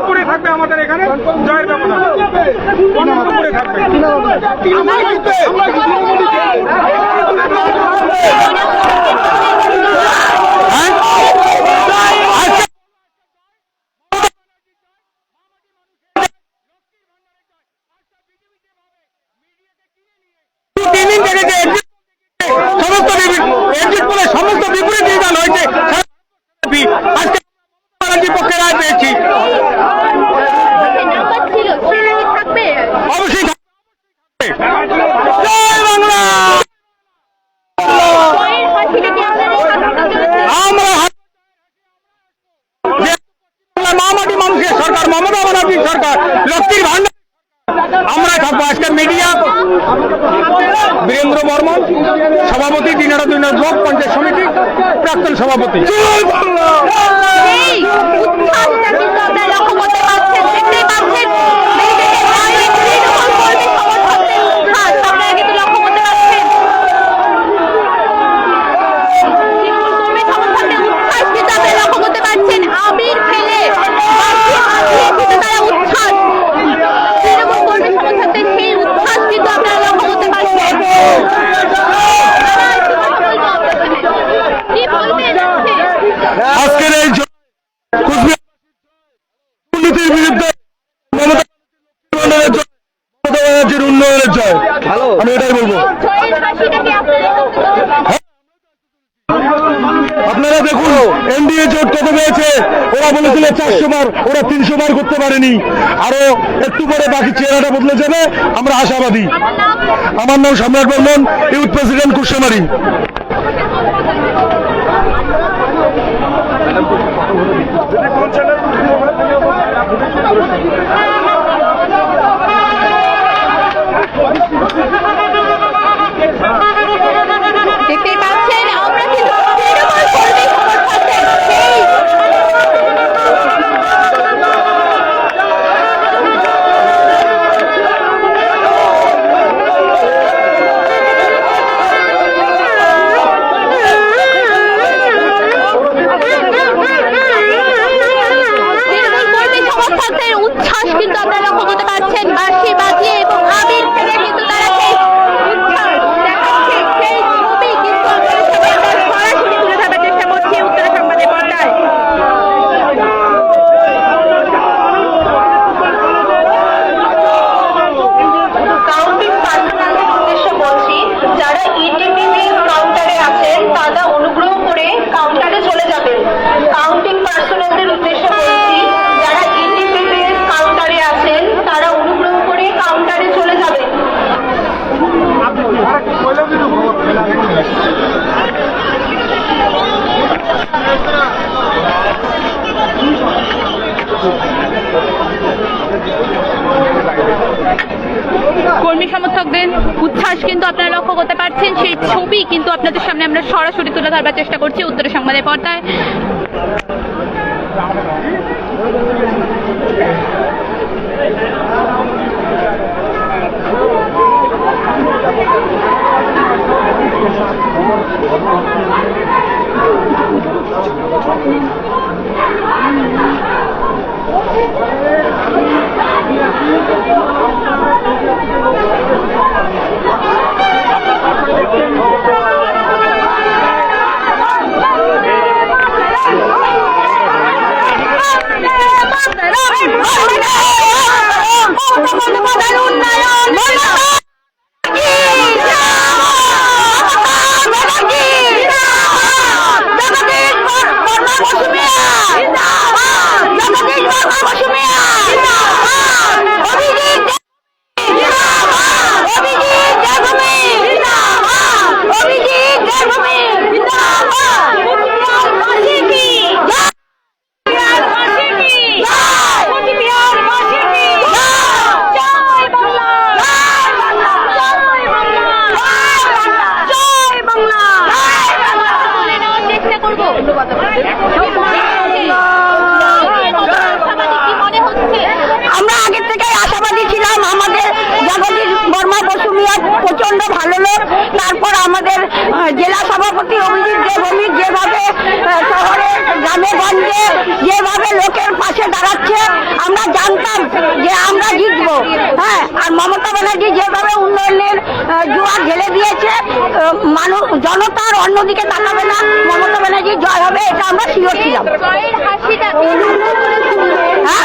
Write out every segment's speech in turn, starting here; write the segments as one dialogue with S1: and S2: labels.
S1: উপরে থাকবে আমাদের এখানে জয়ের ব্যবধান। পনেরোর থাকবে।
S2: মন্ডল সভাপতি দিনারা দুই ব্লক পঞ্চায়েত সমিতি প্রাক্তন সভাপতি। আমি এটাই বলব। আপনারা দেখুন, এনডিএ জোট কত পেয়েছে? ওরা বলেছিল চারশো বার, ওরা তিনশো বার করতে পারেনি। আরও একটু পরে বাকি চেহারাটা বদলে যাবে, আমরা আশাবাদী।
S3: আমার নাম
S2: সম্রাট বর্মন, ইউথ প্রেসিডেন্ট কুশামারি।
S3: সমর্থকদের
S4: উচ্ছ্বাস কিন্তু আপনারা লক্ষ্য করতে পারছেন, সেই ছবি কিন্তু আপনাদের সামনে আমরা সরাসরি তুলে ধরবার চেষ্টা করছি উত্তর সংবাদের পর্দায়।
S2: আমরা জানতাম যে আমরা জিতবো। হ্যাঁ আর মমতা ব্যানার্জি যেভাবে উন্নয়নের জোয়ার ঢেলে দিয়েছে মানুষ, জনতার অন্যদিকে তাকাবে না, মমতা ব্যানার্জি জয় হবে, এটা আমরা শিওর ছিলাম। হ্যাঁ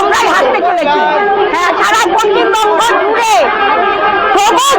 S2: আমরাই হাসতে চলেছি। হ্যাঁ সারা পশ্চিমবঙ্গ জুড়ে সবুজ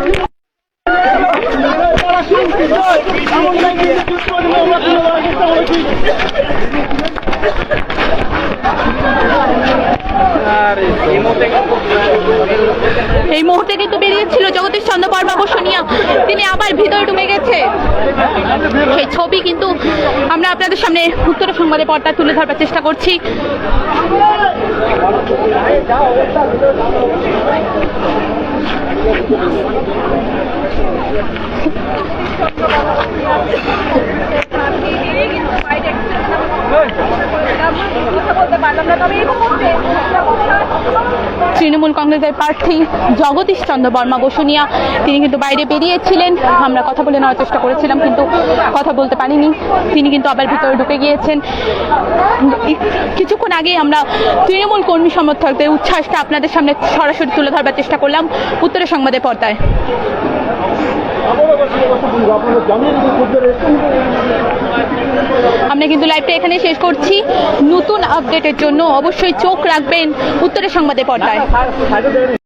S4: Oh, no. এই মুহূর্তে কিন্তু বেরিয়েছিল জগদীশ চন্দ্র বর্মা বসুনিয়া তিনি আবার ভিতরে ঢুকে গেছে সেই ছবি কিন্তু আমরা আপনাদের সামনে উত্তর সংবাদে পর্দা তুলে ধরবার চেষ্টা করছি তৃণমূল কংগ্রেসের প্রার্থী জগদীশ চন্দ্র বর্মা বসুনিয়া তিনি কিন্তু বাইরে বেরিয়েছিলেন। আমরা কথা বলে নেওয়ার চেষ্টা করেছিলাম, কিন্তু কথা বলতে পারিনি। তিনি কিন্তু আবার ভিতরে ঢুকে গিয়েছেন। কিছুক্ষণ আগে আমরা তৃণমূল কর্মী সমর্থকদের উচ্ছ্বাসটা আপনাদের সামনে সরাসরি তুলে ধরবার চেষ্টা করলাম। উত্তরের সংবাদের পর্দায়। আমরা কিন্তু লাইভটা এখানে শেষ করছি। নতুন আপডেটের জন্য অবশ্যই চোখ রাখবেন উত্তরের সংবাদে পর্দায়।